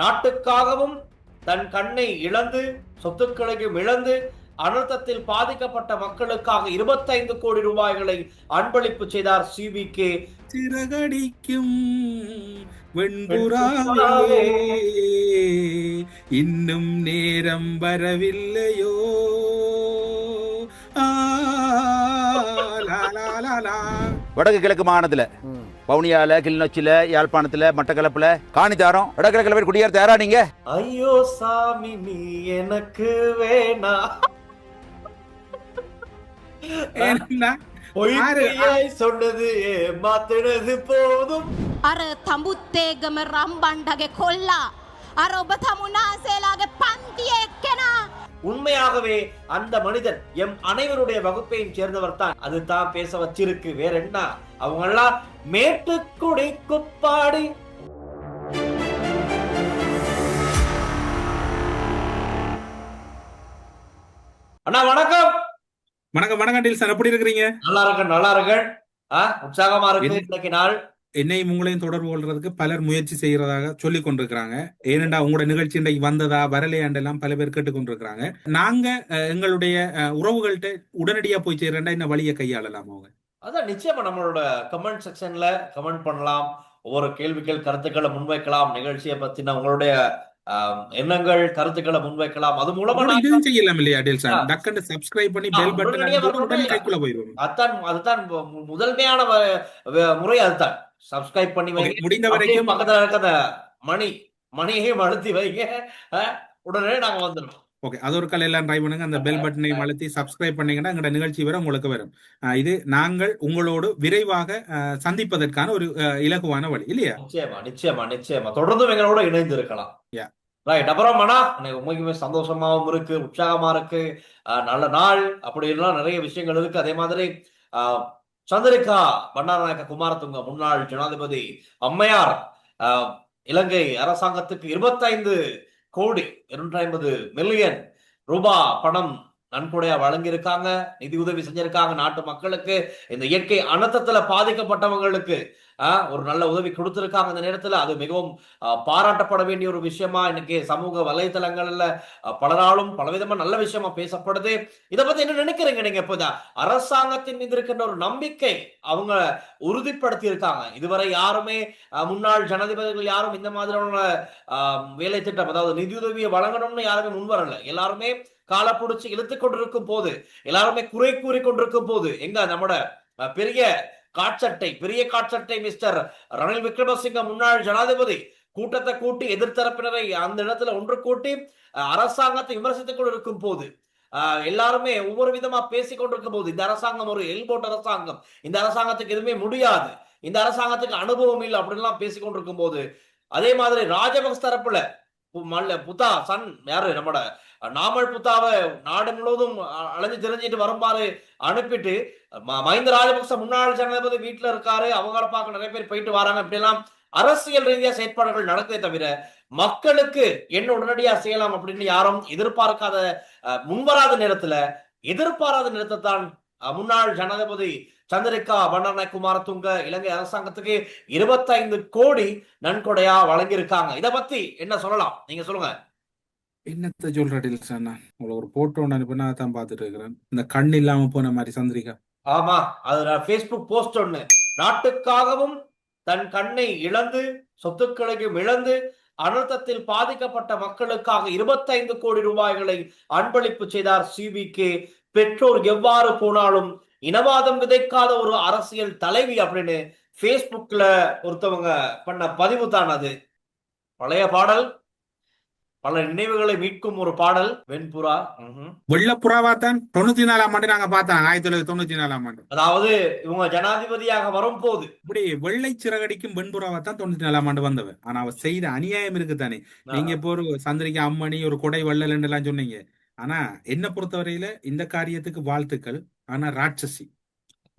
நாட்டுக்காகவும் தன் கண்ணை இழந்து சொத்துக்களையும் இழந்து அனர்த்தத்தில் பாதிக்கப்பட்ட மக்களுக்காக இருபத்தைந்து கோடி ரூபாய்களை அன்பளிப்பு செய்தார் சிவி கே சிறகடிக்கும் இன்னும் நேரம் வரவில்லையோ. வடக்கு கிழக்கு மாகாணத்துல வவுனியால கிளிநொச்சியில யாழ்ப்பாணத்துல மட்டக்களப்புல காணித்தாரம் வடகிழக்குல போய் குடியேற தயாரா நீங்க ஐயோ சாமி நீ எனக்கு வேணா ஏன்னா, பொய் யாரு? பொய்யாய் சொன்னது ஏமாத்தினது போதும் අර තඹුත්තේගම රම්බණ්ඩගේ කොල්ලා අර ඔබ තමුන්නාසේලාගේ පන්තිය එක්කෙනා உண்மையாகவே அந்த மனிதன் எம் அனைவருடைய வகுப்பையும் சேர்ந்தவர் தான். அது தான் பேச வச்சிருக்கு. வேற என்ன? அவங்க எல்லாம் மேட்டுக்குடி குப்பாடி. அண்ணா வணக்கம். வணக்கம் வணக்கம் டில்சன் எப்படி இருக்கிறீங்க? நல்லா இருக்க நல்லா இருக்க ஆ, உற்சாகமா இருக்கு இன்னைக்கு நாள். என்னையும் உங்களையும் தொடர்பு கொள்றதுக்கு பலர் முயற்சி செய்யறதாக சொல்லி கொண்டிருக்கிறாங்க. ஏனெண்டா உங்களோட நிகழ்ச்சி இன்றைக்கு வந்ததா வரலையாண்டெல்லாம் பல பேர் கேட்டு கொண்டிருக்கிறாங்க. நாங்க எங்களுடைய உறவுகள்கிட்ட உடனடியா போய் சேரண்டா இந்த வழியை கையாளலாம் அவங்க? அதான் நிச்சயமா நம்மளோட கமெண்ட் செக்ஷன்ல கமெண்ட் பண்ணலாம். ஒவ்வொரு கேள்விகள் கருத்துக்களை முன்வைக்கலாம். நிகழ்ச்சியை பத்தின உங்களுடைய எண்ணங்கள் கருத்துக்களை முன்வைக்கலாம். அது மூலமா செய்யலாம் இல்லையா டில்சன் ஆ. டக்குன்னு சப்ஸ்கிரைப் பண்ணி பெல் பட்டன் அதுதான் அதுதான் முதன்மையான முறை அதுதான். சப்ஸ்கிரைப் பண்ணி வைங்க. முடிந்த வரைக்கும் பக்கத்துல இருக்க அந்த மணி மணியையும் அழுத்தி வைங்க. உடனே நாங்க வந்துடுவோம் ஓகே அது ஒரு கல் எல்லாம் ட்ரை பண்ணுங்க. அந்த பெல் பட்டனையும் அழுத்தி சப்ஸ்கிரைப் பண்ணீங்கன்னா எங்களோட நிகழ்ச்சி வர உங்களுக்கு வரும். இது நாங்கள் உங்களோடு விரைவாக சந்திப்பதற்கான ஒரு இலகுவான வழி இல்லையா? நிச்சயமா நிச்சயமா நிச்சயமா. தொடர்ந்து எங்களோட இணைந்து இருக்கலாம். ரைட் அப்புறம் மனா உண்மைக்குமே சந்தோஷமாவும் இருக்கு உற்சாகமா இருக்கு. நல்ல நாள் அப்படி எல்லாம் நிறைய விஷயங்கள் இருக்கு. அதே மாதிரி ஆஹ் சந்திரிகா பண்டாரநாயக்க குமாரதுங்க முன்னாள் ஜனாதிபதி அம்மையார் ஆஹ் இலங்கை அரசாங்கத்துக்கு இருபத்தைந்து கோடி இருநூற்றி ஐம்பது மில்லியன் ரூபாய் பணம் நன்கொடையா வழங்கியிருக்காங்க நிதி உதவி செஞ்சிருக்காங்க நாட்டு மக்களுக்கு. இந்த இயற்கை அனர்த்தத்துல பாதிக்கப்பட்டவங்களுக்கு ஒரு நல்ல உதவி கொடுத்துருக்காங்க அந்த நேரத்தில். அது மிகவும் பாராட்டப்பட வேண்டிய ஒரு விஷயமா இன்னைக்கு சமூக வலைதளங்கள்ல பலராலும் பலவிதமா நல்ல விஷயமா பேசப்படுது. இதை பத்தி என்ன நினைக்கிறீங்க நீங்க இப்போ அரசாங்கத்தின் மீது இருக்கின்ற ஒரு நம்பிக்கை அவங்க உறுதிப்படுத்தி இருக்காங்க இதுவரை யாருமே முன்னாள் ஜனாதிபதிகள் யாரும் இந்த மாதிரியான வேலை திட்டம் அதாவது நிதியுதவியை வழங்கணும்னு யாருமே முன்வரல எல்லாருமே காலை பிடிச்சி இழுத்து கொண்டிருக்கும் போது எல்லாருமே குறை கூறி கொண்டிருக்கும் போது எங்க நம்மட பெரிய காட்சட்டை பெரிய காட்சட்டை மிஸ்டர் ரணில் விக்ரமசிங்க முன்னாள் ஜனாதிபதி. கூட்டத்தை கூட்டி எதிர்த்தரப்பினரை அந்த இடத்துல ஒன்று கூட்டி அரசாங்கத்தை விமர்சித்துக் கொண்டிருக்கும் போது எல்லாருமே ஒவ்வொரு விதமா பேசிக் கொண்டிருக்கும் போது இந்த அரசாங்கம் ஒரு எல்போட் அரசாங்கம். இந்த அரசாங்கத்துக்கு எதுவுமே முடியாது. இந்த அரசாங்கத்துக்கு அனுபவம் இல்லை அப்படின்லாம் பேசிக் கொண்டிருக்கும் போது அதே மாதிரி ராஜபக்ச தரப்புல புத்தா சன் யாரு நம்மட நாமல் புத்தாவை நாடு முழுவதும் அ- அலைஞ்சு தெரிஞ்சிட்டு வரும்பாரு அனுப்பிட்டு ம- மஹிந்த ராஜபக்ச முன்னாள் ஜனாதிபதி வீட்டுல இருக்காரு அவங்க பார்க்க நிறைய பேர் போயிட்டு வராங்க. இப்படி எல்லாம் அரசியல் ரீதியா செயற்பாடுகள் நடக்குதே தவிர மக்களுக்கு என்ன உடனடியா செய்யலாம் அப்படின்னு யாரும் எதிர்பார்க்காத அஹ், முன்வராத நேரத்துல எதிர்பாராத நேரத்தை தான் முன்னாள் ஜனாதிபதி சந்திரிகா பண்டாரநாயக்க குமாரதுங்க இலங்கை அரசாங்கத்துக்கு இருபத்தைந்து கோடி நன்கொடையா வழங்கியிருக்காங்க. இத பத்தி என்ன சொல்லலாம்? நீங்க சொல்லுங்க. என்னத்த சொல்ற டில்சன் நான் உங்களை ஒரு போட்டோ ஒன்று அனுப்பினா தான் பார்த்துட்டு இருக்கிறேன். இந்த கண் இல்லாம போன மாதிரி சந்திரிகா. ஆமா அது ஃபேஸ்புக் போஸ்ட் ஒண்ணு. நாட்டுக்காகவும் தன் கண்ணை இழந்து சொத்துக்களையும் இழந்து அனர்த்தத்தில் பாதிக்கப்பட்ட மக்களுக்காக இருபத்தைந்து கோடி ரூபாய்களை அன்பளிப்பு செய்தார் சிவி கே பெற்றோர் எவ்வாறு போனாலும் இனவாதம் விதைக்காத ஒரு அரசியல் தலைவி அப்படின்னு ஃபேஸ்புக்ல ஒருத்தவங்க பண்ண பதிவு தான் அது. பழைய பாடல் பல நினைவுகளை மீட்கும் ஒரு பாடல். வெண்புறா. வெள்ளப்புறாவா தான்? தொண்ணூத்தி நாலாம் ஆண்டு நாங்க பார்த்தோம். ஆயிரத்தி தொள்ளாயிரத்தி தொண்ணூத்தி நாலாம் ஆண்டு. அதாவது இவங்க ஜனாதிபதியாக வரும்போது. இப்படி வெள்ளை சிறகடிக்கும் வெண்புறாவா தான் தொண்ணூத்தி நாலாம் ஆண்டு வந்தவ ஆனா அவ செய்த அநியாயம் இருக்குதானே? நீங்க இப்போ ஒரு சந்திரிகா அம்மணி ஒரு கொடை வள்ளல் எல்லாம் சொன்னீங்க. ஆனா என்ன பொறுத்தவரையில இந்த காரியத்துக்கு வாழ்த்துக்கள். ஆனா ராட்சசி.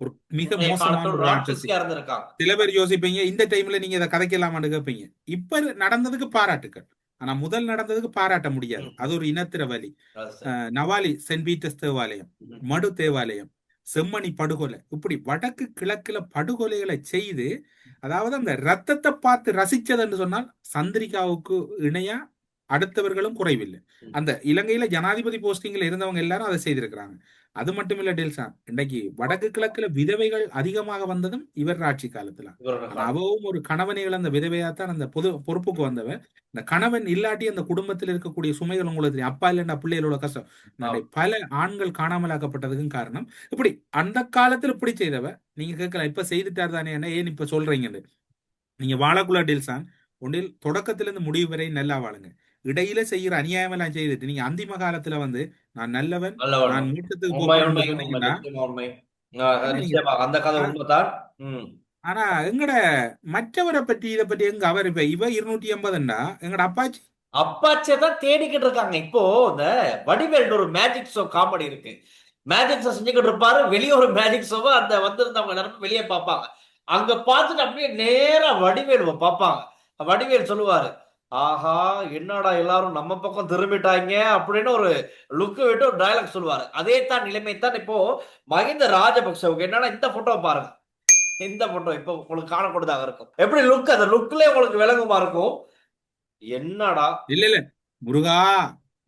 ஒரு மிக மோசமான ராட்சசி. சில பேர் யோசிப்பீங்க இந்த டைம்ல நீங்க இதை கதைக்கலாமான்னு கேட்பீங்க. இப்ப நடந்ததுக்கு பாராட்டுக்கள். ஆனா முதல் நடந்ததுக்கு பாராட்ட முடியாது. அது ஒரு இனத்திர வழி நவாலி சென்ட் பீட்டர்ஸ் தேவாலயம். மடு தேவாலயம் செம்மணி படுகொலை. இப்படி வடக்கு கிழக்குல படுகொலைகளை செய்து அதாவது அந்த ரத்தத்தை பார்த்து ரசிச்சதுன்னு சொன்னால் சந்திரிகாவுக்கு இணையா அடுத்தவர்களும் குறைவில்லை. அந்த இலங்கையில ஜனாதிபதி போஸ்டிங்ல இருந்தவங்க எல்லாரும் அதை செய்திருக்கிறாங்க. அது மட்டும் இல்ல டெல்சான் இன்னைக்கு வடக்கு கிழக்குல விதவைகள் அதிகமாக வந்ததும் இவர் ஆட்சி காலத்துல. அவவும் ஒரு கணவனை இழந்த விதவையாத்தான் அந்த பொது பொறுப்புக்கு வந்தவ இந்த கணவன் இல்லாட்டி அந்த குடும்பத்தில் இருக்கக்கூடிய சுமைகள் உங்களுக்கு தெரியும். அப்பா இல்லைன்னா பிள்ளைகளோட கஷ்டம். நாளை பல ஆண்கள் காணாமலாக்கப்பட்டதுக்கும் காரணம். இப்படி அந்த காலத்துல இப்படி செய்தவ நீங்க கேட்கலாம் இப்ப செய்துட்டார் தானே என்ன ஏன் இப்ப சொல்றீங்கன்னு. நீங்க வாழக்குள்ள டெல்சான் ஒன்றில் தொடக்கத்திலிருந்து முடிவு வரை நல்லா வாழுங்க. இடையில செய்யற அநியாயம் எல்லாம் செய்துட்டு நீங்க அந்திம காலத்துல வந்து நான் நல்லவன். நான் மூட்டத்துக்கு ஆனா எங்கட மற்றவரை பற்றி இதை பற்றி எங்க அவர் இப்ப இவ இருநூற்றி எண்பதுண்டா எங்கட அப்பாச்சி? அப்பாச்சே தான் தேடிக்கிட்டு இருக்காங்க. இப்போ இந்த வடிவேல் ஒரு மேஜிக் ஷோ காமெடி இருக்கு. மேஜிக் ஷோ செஞ்சுக்கிட்டு இருப்பாரு. வெளியே ஒரு மேஜிக் ஷோவை அந்த வந்திருந்தவங்க எல்லாரும் வெளியே பார்ப்பாங்க. அங்க பார்த்துட்டு அப்படியே நேரா வடிவேலுவை பார்ப்பாங்க. வடிவேல் சொல்லுவாரு ஆஹா என்னடா எல்லாரும் நம்ம பக்கம் திரும்பிட்டாங்க அப்படின்னு ஒரு லுக் விட்டு ஒரு டயலாக் சொல்லுவாரு. அதே தான் நிலைமை தான் இப்போ மகிந்த ராஜபக்சவுக்கு என்னன்னா இந்த போட்டோ பாருங்க. இந்த போட்டோ இப்போ உங்களுக்கு காணக்கூடியதாக இருக்கும். எப்படி லுக் அந்த லுக்லயே உங்களுக்கு விளங்குமா இருக்கும்? என்னடா? இல்ல இல்ல. முருகா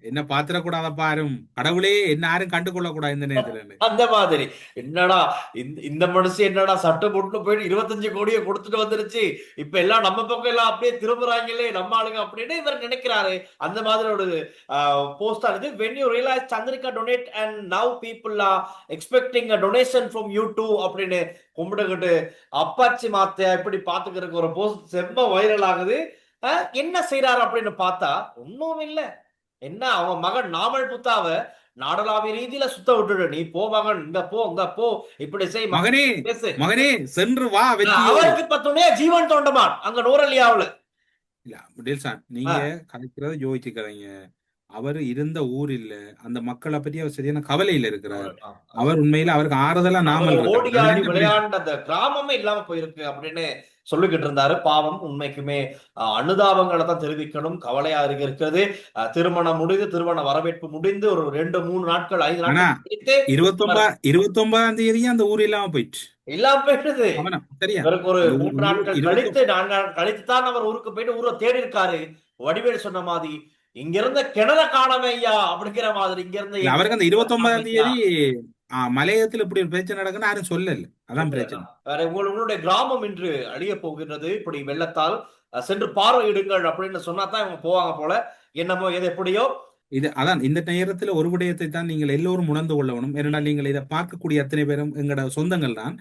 என்ன பாத்திரக்கூடாத பாரும்? கடவுளே என்ன யாரும் கண்டுகொள்ள கூடாது இந்த நேரத்துல அந்த மாதிரி. என்னடா இந்த இந்த மனுஷன் என்னடா சட்டை போட்டு போயிட்டு இருபத்தஞ்சு கோடியை கொடுத்துட்டு வந்துருச்சு. இப்ப எல்லாம் நம்ம பக்கம் எல்லாம் அப்படியே திரும்புறாங்களே நம்ம ஆளுங்க அப்படின்னு இவர் நினைக்கிறாரு. அந்த மாதிரி ஒரு போஸ்ட் ஆனது when you realise Chandrika donate and now people are expecting a donation from you too அப்படின்னு கும்பிட்டுக்கிட்டு அப்பாச்சி மாத்த இப்படி பாத்துக்கிறதுக்கு ஒரு போஸ்ட் செம்ம வைரல் ஆகுது. என்ன செய்யறாரு அப்படின்னு பார்த்தா ஒன்றும் இல்லை. என்ன அவங்க மகன் நாமல் புத்தாவ? நாடளாவிய ரீதியில சுத்த விட்டுடு. நீ போ மகன் இங்க போ இங்க போ. இப்படி செய் மகன். மகனே சென்று வா அவருக்கு பத்துனே ஜீவன் தோண்டமான். அங்க நூறலியாவுல இல்ல டெல்சான் நீங்க கதைக்கிறத யோசிச்சுக்கிறீங்க அவர் இருந்த ஊர் இல்ல அந்த மக்களை பத்தி அவர் சரியான கவலையில இருக்கிறார். அவர் உண்மையில அவருக்கு ஆறுதலா நாமல் விளையாண்ட அந்த கிராமமே இல்லாம போயிருக்கு அப்படின்னு சொல்லிக்கிட்டு இருந்தாரு பாவம் உண்மைக்குமே அனுதாபங்களை தான் தெரிவிக்கணும் கவலையா இருக்கு இருக்கிறது திருமணம் முடிந்து திருமண வரவேற்பு முடிந்து ஒரு ரெண்டு மூணு நாட்கள் ஐந்து நாட்கள் இருபத்தொன்பது இருபத்தொன்பதாம் தேதி அந்த ஊர் இல்லாம போயிட்டு இல்லாம போயிடுது. இவருக்கு ஒரு மூன்று நாட்கள் இருபத்தி- கழித்து நான்கு கழித்து தான் அவர் ஊருக்கு போயிட்டு ஊரை தேடி இருக்காரு. வடிவேல் சொன்ன மாதிரி இங்க இருந்த கிணற காணவே ஐயா அப்படிங்கிற மாதிரி இங்க இருந்த அவருக்கு அந்த இருபத்தொன்பதாம் ஐயா. தேதி ஆ, மலையகத்துல இப்படி ஒரு பிரச்சனை நடக்குன்னு யாரும் சொல்லல. அதான் பிரச்சனை. வேற உங்கள் உங்களுடைய கிராமம் இன்று அழிய போகின்றது. இப்படி வெள்ளத்தால் சென்று பார்வையிடுங்கள் அப்படின்னு சொன்னா தான் இவங்க போவாங்க போல. என்னமோ எது எப்படியோ? இது அதான் இந்த நேரத்துல ஒரு விடயத்தை தான் நீங்கள் எல்லோரும் உணர்ந்து கொள்ளணும். ஏனென்றால் நீங்கள் இதை பார்க்கக்கூடிய அத்தனை பேரும் எங்களோட சொந்தங்கள் தான்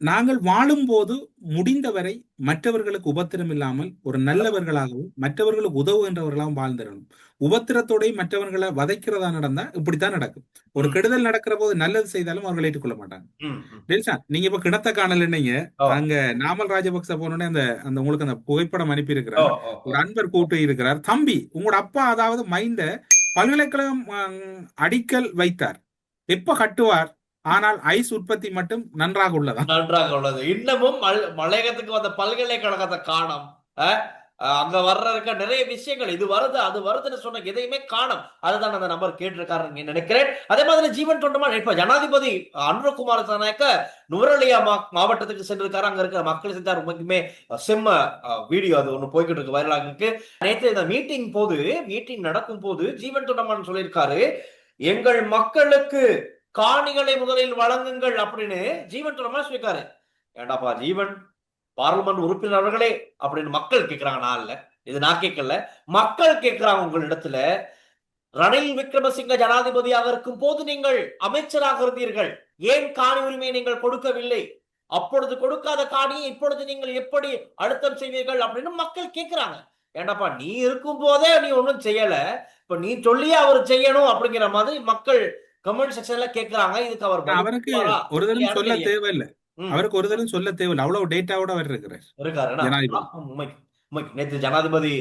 நாங்கள் வாழும்போது முடிந்தவரை மற்றவர்களுக்கு உபத்திரம் இல்லாமல் ஒரு நல்லவர்களாகவும் மற்றவர்களுக்கு உதவுகின்றவர்களாகவும் வாழ்ந்திடணும் உபத்திரத்தோடய மற்றவர்களை வதைக்கிறதா நடந்தா இப்படித்தான் நடக்கும். ஒரு. கெடுதல் நடக்கிற போது நல்லது செய்தாலும் அவர்கள் ஏற்றுக்கொள்ள மாட்டாங்க நீங்க இப்ப கிணத்த காணலன்னீங்க. அங்க நாமல் ராஜபக்ச போனோடனே அந்த அந்த உங்களுக்கு அந்த புகைப்படம் அனுப்பி இருக்கிறார் ஒரு அன்பர் கூட்டு இருக்கிறார். தம்பி உங்களோட அப்பா அதாவது மைந்த பல்கலைக்கழகம் அடிக்கல் வைத்தார். எப்ப கட்டுவார்? ஆனால் ஐஸ் உற்பத்தி மட்டும் நன்றாக உள்ளதா? நன்றாக உள்ளது. இன்னமும் மலையகத்துக்கு வந்த பல்கலைக்கழகத்தை காணும். அஹ், அங்க வர்ற இருக்க நிறைய விஷயங்கள் இது வருது அது வருதுன்னு சொன்ன எதையுமே காணும். அதுதான் அந்த நம்பர் கேட்டிருக்காருன்னு நினைக்கிறேன். அதே மாதிரி ஜீவன் தொண்டமா இப்ப ஜனாதிபதி அனுரகுமார் நாயக்க நுவரலியா மா மாவட்டத்துக்கு சென்றிருக்காரு. அங்க இருக்கிற மக்கள் செஞ்சார். உண்மைக்குமே செம்ம வீடியோ அது ஒண்ணு போய்கிட்டு இருக்கு வைரலாக இருக்கு. நேற்று இந்த மீட்டிங் போது மீட்டிங் நடக்கும் போது ஜீவன் தொண்டமான் சொல்லியிருக்காரு எங்கள் மக்களுக்கு காணிகளை முதலில் வழங்குங்கள் அப்படின்னு ஜீவன் தொண்டமா சொல்லியிருக்காரு. ஏண்டாப்பா ஜீவன்? பார்லிமெண்ட் உறுப்பினர்களே அப்படின்னு மக்கள் கேட்கிறாங்க நான் இல்ல. இது நான் கேட்கல மக்கள் கேட்கிறாங்க உங்களிடத்துல ரணில் விக்ரமசிங்க ஜனாதிபதியாக இருக்கும் போது நீங்கள் அமைச்சராக இருந்தீர்கள். ஏன் காணி உரிமையை நீங்கள் கொடுக்கவில்லை? அப்பொழுது கொடுக்காத காணியை இப்பொழுது நீங்கள் எப்படி அழுத்தம் செய்வீர்கள் அப்படின்னு மக்கள் கேட்கிறாங்க ஏண்டாப்பா நீ இருக்கும் போதே நீ ஒன்றும் செய்யல. இப்ப நீ சொல்லியே அவர் செய்யணும் அப்படிங்கிற மாதிரி மக்கள் கமெண்ட் செக்ஷன்ல கேட்கிறாங்க இதுக்கு அவர் அவருக்கு? ஒரு தரம் சொல்ல தேவையில்லை. அவருக்கு ஒரு தரம் சொல்ல தேவையில்லை. அவ்வளவு டேட்டாவோட அவர் இருக்கிறார். இருக்காரு நேற்று ஜனாதிபதி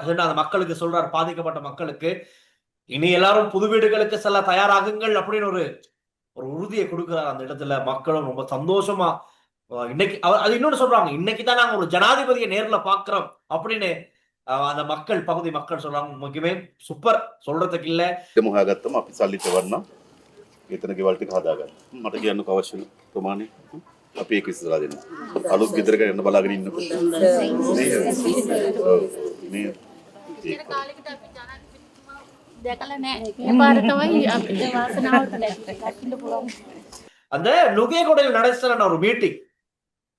சென்று அந்த மக்களுக்கு சொல்றார் பாதிக்கப்பட்ட மக்களுக்கு இனி எல்லாரும் புது வீடுகளுக்கு செல்ல தயாராகுங்கள் அப்படின்னு ஒரு ஒரு உறுதியை கொடுக்கிறார் அந்த இடத்துல. மக்களும் ரொம்ப சந்தோஷமா இன்னைக்கு அது இன்னொன்னு சொல்றாங்க இன்னைக்கு தான் நாங்க ஒரு ஜனாதிபதியை நேர்ல பாக்குறோம் அப்படின்னு அந்த மக்கள் பகுதி மக்கள் சொல்றாங்க முக்கியமே சூப்பர் சொல்றதுக்கு இல்ல දෙම හොයාගත්තම අපි සල්ලි තවරනම් එතන ගෙවල් ටික හදාගන්න. මට කියන්නකෝ අවශ්‍ය ප්‍රමාණය. අපි ඒක විසඳලා දෙන්න. අලුත් ගෙදරක යන්න බලාගෙන ඉන්නකොට. නේද? ඔව්. නේද? ඒක. දැකලා නෑ. මේ පාර තමයි අපිට වාසනාවට දකින්න පුළුවන්. அந்த நுகேகொடையில் நடத்துற ஒரு மீட்டிங்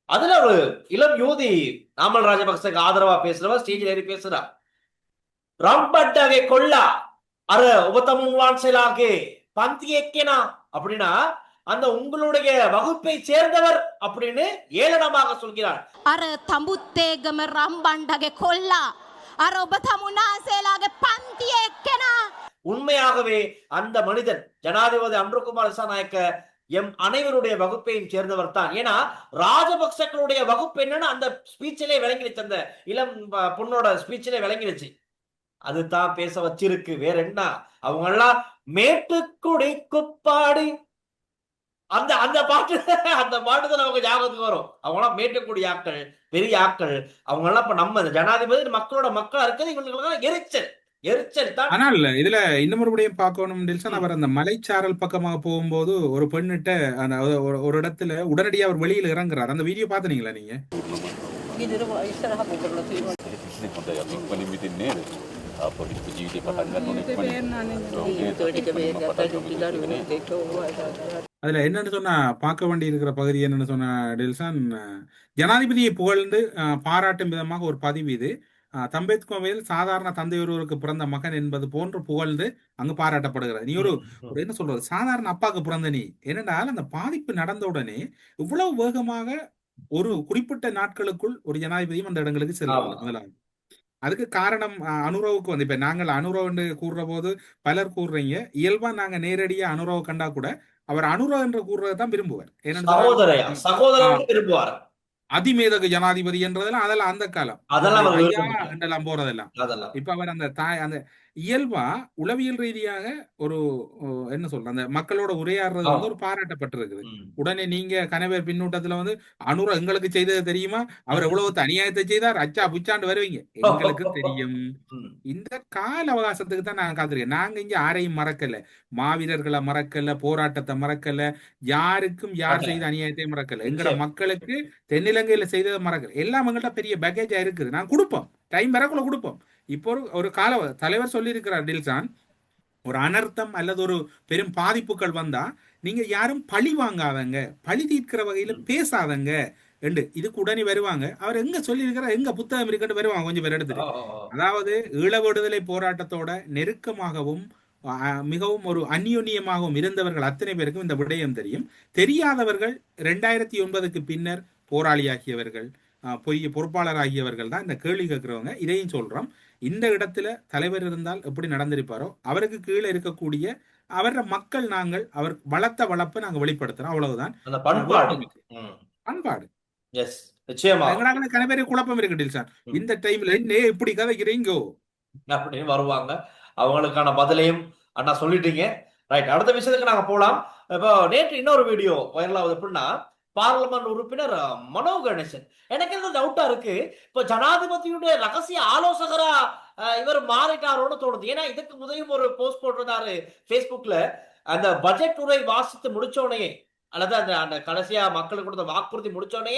அதுல ஒரு இளம் யூதி நாமல் ராஜபக்சக்கு ஆதரவா பேசுறவா ஸ்டேஜில் ஏறி பேசுறா. ரம்பட்டகை கொல்லா. அர உபத்தமுன்வான் செயலாகே. பந்தியக்கேனா. அப்படின்னா அந்த உங்களுடைய வகுப்பை சேர்ந்தவர் அப்படின்னு ஏளனமாக சொல்கிறார். அர தம்புத்தேகம ரம்பண்டகை கொல்லா. அர உபதமுனா செயலாக பந்தியக்கேனா. உண்மையாகவே அந்த மனிதன் ஜனாதிபதி அம்ருகுமார் நாயக்க எம் அனைவருடைய வகுப்பையும் சேர்ந்தவர் தான். ஏன்னா ராஜபக்சக்களுடைய வகுப்பு என்னன்னு அந்த ஸ்பீச்சிலே விளங்கிடுச்சு அந்த இளம் பொண்ணோட ஸ்பீச்சிலே விளங்கிடுச்சு அதுதான் பேச வச்சிருக்கு. வேற என்ன? அவங்க எல்லாம் மேட்டுக்குடி குப்பாடி. அந்த அந்த பாட்டு அந்த பாட்டு தான் நமக்கு ஞாபகத்துக்கு வரும். அவங்க எல்லாம் மேட்டுக்குடி ஆட்கள் பெரிய ஆக்கள் அவங்க எல்லாம் இப்ப நம்ம ஜனாதிபதி மக்களோட மக்களா இருக்கிறது இவங்களுக்கு எரிச்சல். எரிச்சல் தான். ஆனால் இதுல இன்னும் மறுபடியும் பார்க்கணும் அவர் அந்த மலைச்சாரல் பக்கமாக போகும்போது ஒரு பெண்ணிட்ட அந்த ஒரு இடத்துல உடனடியாக அவர் வெளியில் இறங்குறாரு. அந்த வீடியோ பாத்துனீங்களா நீங்க? அதுல என்னன்னு சொன்னா பார்க்க வேண்டி இருக்கிற பகுதி என்னன்னு சொன்னா டெல்சான் ஜனாதிபதியை புகழ்ந்து பாராட்டும் விதமாக ஒரு பதிவு இது. அஹ், தம்பேத்கோவில் சாதாரண தந்தை ஒருவருக்கு பிறந்த மகன் என்பது போன்று புகழ்ந்து அங்கு பாராட்டப்படுகிறது நீ ஒரு என்ன சொல்றது? சாதாரண அப்பாவுக்கு பிறந்த நீ. என்னென்றால் அந்த பாதிப்பு நடந்த உடனே இவ்வளவு வேகமாக ஒரு குறிப்பிட்ட நாட்களுக்குள் ஒரு ஜனாதிபதியும் அந்த இடங்களுக்கு செல்வாங்க. முதலாவது. அதுக்கு காரணம் அனுரவுக்கு வந்து இப்ப நாங்கள் அனுரவ் கூறுற போது பலர் கூறுறீங்க. இயல்பா நாங்க நேரடியா அனுரவ் கண்டா கூட அவர் அனுரவ் என்று கூறுறதை தான் விரும்புவார். ஏன்னு அதிமேதக ஜனாதிபதி என்றதெல்லாம் அதெல்லாம் அந்த காலம். அதெல்லாம் போறதெல்லாம். இப்ப அவர் அந்த தாய் அந்த இயல்பா உளவியல் ரீதியாக ஒரு என்ன சொல்ற அந்த மக்களோட உரையாடுறது வந்து. ஒரு பாராட்டப்பட்டிருக்குது. உடனே நீங்க கணவர் பின்னூட்டத்துல வந்து அனுர எங்களுக்கு செய்தது தெரியுமா? அவர் எவ்வளவு தனியாயத்தை செய்தார். அச்சா புச்சாண்டு வருவீங்க எங்களுக்கு தெரியும். இந்த கால அவகாசத்துக்கு தான் நாங்க காத்திருக்கேன். நாங்க இங்க யாரையும் மறக்கல. மாவீரர்களை மறக்கல போராட்டத்தை மறக்கல யாருக்கும் யார். செய்த அநியாயத்தையும் மறக்கல. நிச்சயம். மக்களுக்கு தென்னிலங்கையில செய்ததை மறக்கல. எல்லாம் எங்கள்ட்ட பெரிய பேக்கேஜா இருக்குது. நான் கொடுப்போம். டைம் வரக்குள்ள கொடுப்போம். இப்போ ஒரு ஒரு கால தலைவர் சொல்லியிருக்கிறார் டில்சான். ஒரு அனர்த்தம் அல்லது ஒரு பெரும் பாதிப்புகள் வந்தா நீங்க யாரும் பழி வாங்காதங்க. பழி தீர்க்கிற வகையில பேசாதங்க. என்று இதுக்கு உடனே வருவாங்க. அவர் எங்க சொல்லியிருக்கிறார்? எங்க புத்தகம் இருக்குன்னு வருவாங்க கொஞ்சம் பேர் எடுத்துட்டு. அதாவது ஈழ விடுதலை போராட்டத்தோட நெருக்கமாகவும் மிகவும் ஒரு அந்யோன்யமாகவும் இருந்தவர்கள் அத்தனை பேருக்கும் இந்த விடயம் தெரியும். தெரியாதவர்கள் ரெண்டாயிரத்தி ஒன்பதுக்கு பின்னர் போராளியாகியவர்கள் பொய் பொறுப்பாளர் ஆகியவர்கள் தான் இந்த கேள்வி கேட்கிறவங்க. இதையும் சொல்றோம். இந்த இடத்துல தலைவர் இருந்தால் எப்படி நடந்திருப்பாரோ அவருக்கு கீழே இருக்கக்கூடிய அவர மக்கள் நாங்கள் அவர் வளர்த்த வளர்ப்பை நாங்க வெளிப்படுத்துறோம். அவ்வளவுதான். பண்பாடு. கனவேறு குழப்பம் இருக்கு ம். இந்த டைம்ல என்ன இப்படி கதைக்கிறீங்கோ? அப்படின்னு வருவாங்க. அவங்களுக்கான பதிலையும் அண்ணா சொல்லிட்டீங்க. ரைட் அடுத்த விஷயத்துக்கு நாங்க போலாம். இப்போ நேற்று இன்னொரு வீடியோ வைரல் ஆகுது எப்படின்னா பார்லமெண்ட் உறுப்பினர் மனோ கணேசன். எனக்கு என்ன டவுட்டா இருக்கு? இப்போ ஜனாதிபதியுடைய ரகசிய ஆலோசகரா இவர் மாறிட்டாரோன்னு தோணுது. ஏன்னா இதுக்கு முதலும் ஒரு போஸ்ட் போட்டிருந்தாரு Facebookல. அந்த பட்ஜெட் உரை வாசித்து முடிச்சோடனே அல்லது அந்த அந்த கடைசியா மக்களுக்கு கொடுத்த வாக்குறுதி முடிச்சோடனே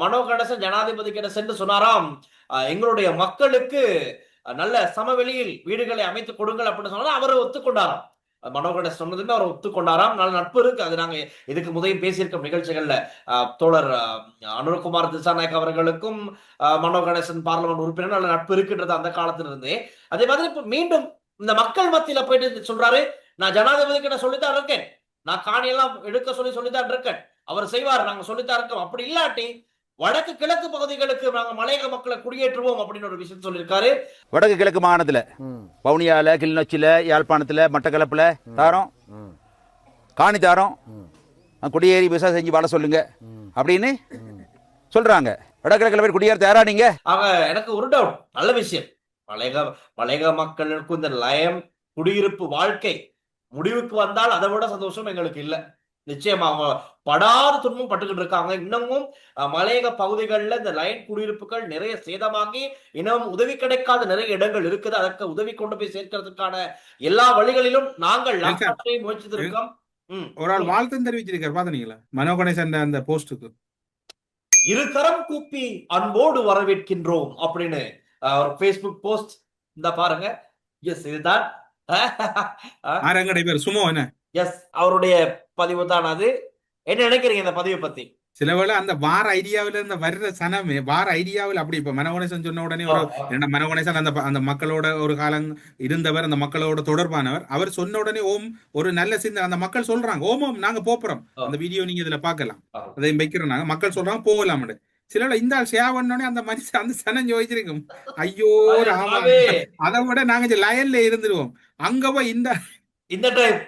மனோ கணேசன் ஜனாதிபதி கிட்ட சென்று சொன்னாராம் எங்களுடைய மக்களுக்கு நல்ல சமவெளியில் வீடுகளை அமைத்து கொடுங்கள் அப்படின்னு சொன்னா அவரை ஒத்துக்கொண்டாராம். அஹ், மனோ சொன்னதுமே அவர் ஒத்துக்கொண்டாராம். நல்ல நட்பு இருக்கு. அது நாங்க இதுக்கு முதலில் பேசியிருக்கோம் நிகழ்ச்சிகள்ல தோழர் அஹ், அனுரகுமார் திசாநாயக் அவர்களுக்கும் மனோ கணேசன் பார்லமெண்ட் உறுப்பினர் நல்ல நட்பு இருக்குன்றது அந்த காலத்துல இருந்தே அதே மாதிரி இப்ப மீண்டும் இந்த மக்கள் மத்தியில போயிட்டு சொல்றாரு நான் ஜனாதிபதி கிட்ட சொல்லித்தான் இருக்கேன். நான் காணியெல்லாம் எடுக்க சொல்லி சொல்லித்தான் இருக்கேன். அவர் செய்வார். நாங்க சொல்லித்தான் இருக்கோம். அப்படி இல்லாட்டி வடக்கு கிழக்கு பகுதிகளுக்கு நாங்க மலையக மக்களை குடியேற்றுவோம் அப்படின்னு ஒரு விஷயம் சொல்லியிருக்காரு. வடக்கு கிழக்கு மாகாணத்தில் வவுனியால கிளிநொச்சியில் யாழ்ப்பாணத்தில் மட்டக்களப்பில் தாரோம். காணி தாரோம். குடியேறி விவசாயம் செஞ்சு வாழ சொல்லுங்க அப்படின்னு சொல்றாங்க. வடகிழக்கில் போய் குடியேற தயாரா நீங்க? ஆக எனக்கு ஒரு டவுட் நல்ல விஷயம். மலையக மலையக மக்களுக்கு இந்த லயம் குடியிருப்பு வாழ்க்கை முடிவுக்கு வந்தால் அதை விட சந்தோஷம் எங்களுக்கு இல்ல. நிச்சயமா அவங்க படாத துன்பம் பட்டுக்கிட்டு இருக்காங்க. இன்னமும் மலையக பகுதிகளில் இந்த லைன் குடியிருப்புகள் நிறைய சேதமாகி இன்னும் உதவி கிடைக்காத நிறைய இடங்கள் இருக்குது. அதற்கு உதவி கொண்டு போய் சேர்க்கிறதுக்கான எல்லா வழிகளிலும் நாங்கள் எங்க- நாட்டாற்றை முயற்சித்திருக்கோம் ம். ஒரு ஆள் வாழ்த்தும் தெரிவிச்சிருக்காரு பாத்தீங்களா மனோ கணேசன் அந்த போஸ்டுக்கு இருகரம் கூப்பி அன்போடு வரவேற்கின்றோம் அப்படின்னு ஒரு ஃபேஸ்புக் போஸ்ட் இந்த பாருங்க. எஸ் இதுதான் ஆரங்கடை பேர். சுமோ என்ன? எஸ் அவருடைய பதிவு தான் அது. என்ன நினைக்கிறீங்க இந்த பதிவை பத்தி? சில வேளை அந்த வார ஐடியாவில இருந்த வர்ற சனமே வார ஐடியாவில் அப்படி இப்ப மனோகணேசன் சொன்ன உடனே ஒரு என்ன மனோகணேசன் அந்த அந்த மக்களோட ஒரு காலம் இருந்தவர் அந்த மக்களோட தொடர்பானவர். அவர் சொன்ன உடனே ஓம் ஒரு நல்ல சிந்தனை. அந்த மக்கள் சொல்றாங்க ஓம் ஓம் நாங்க போறோம். அந்த வீடியோ நீங்க இதுல பார்க்கலாம். ஆ. அதை வைக்கிறோம் நாங்க. மக்கள் சொல்றாங்க போகலாம் சில இந்த ஆள் ஷேர் பண்ணோடனே அந்த மனுஷன் அந்த சனம் யோசிச்சிருக்கும் ஐயோ ராமா. அதை விட நாங்க லயன்ல இருந்துருவோம். அங்க போய் இந்த இந்த டைம்